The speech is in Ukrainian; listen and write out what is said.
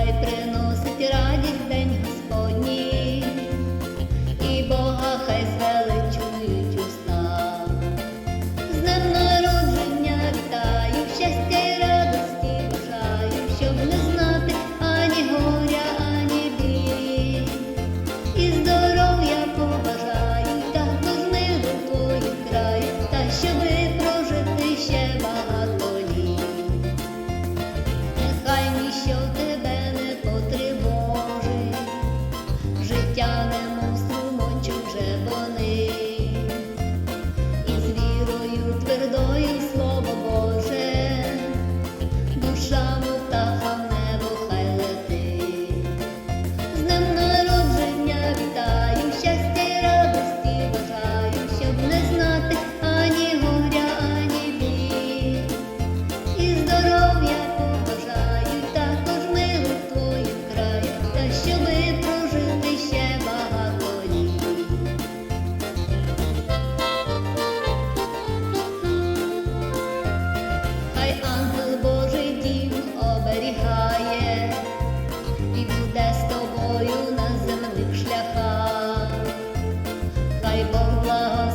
Хай приносить радість день Господній, і Бога хай звеличують у снах. З ним народження вітаю, щастя й радості бажаю, щоб не знати ані горя, ані бій, І здоров'я побажаю, та миру твою краю, та щоби. тянемо в струмочок вже і з вірою твердою слово Боже, душа мотаха в небо хай з днем народження вітаю, щастя радості бажаю, щоб не знати ані горя, ані бід, і здоров'я побажаю, також милу твою краю, та щоби. і буде з тобою на земних шляхах, хай Бог благо.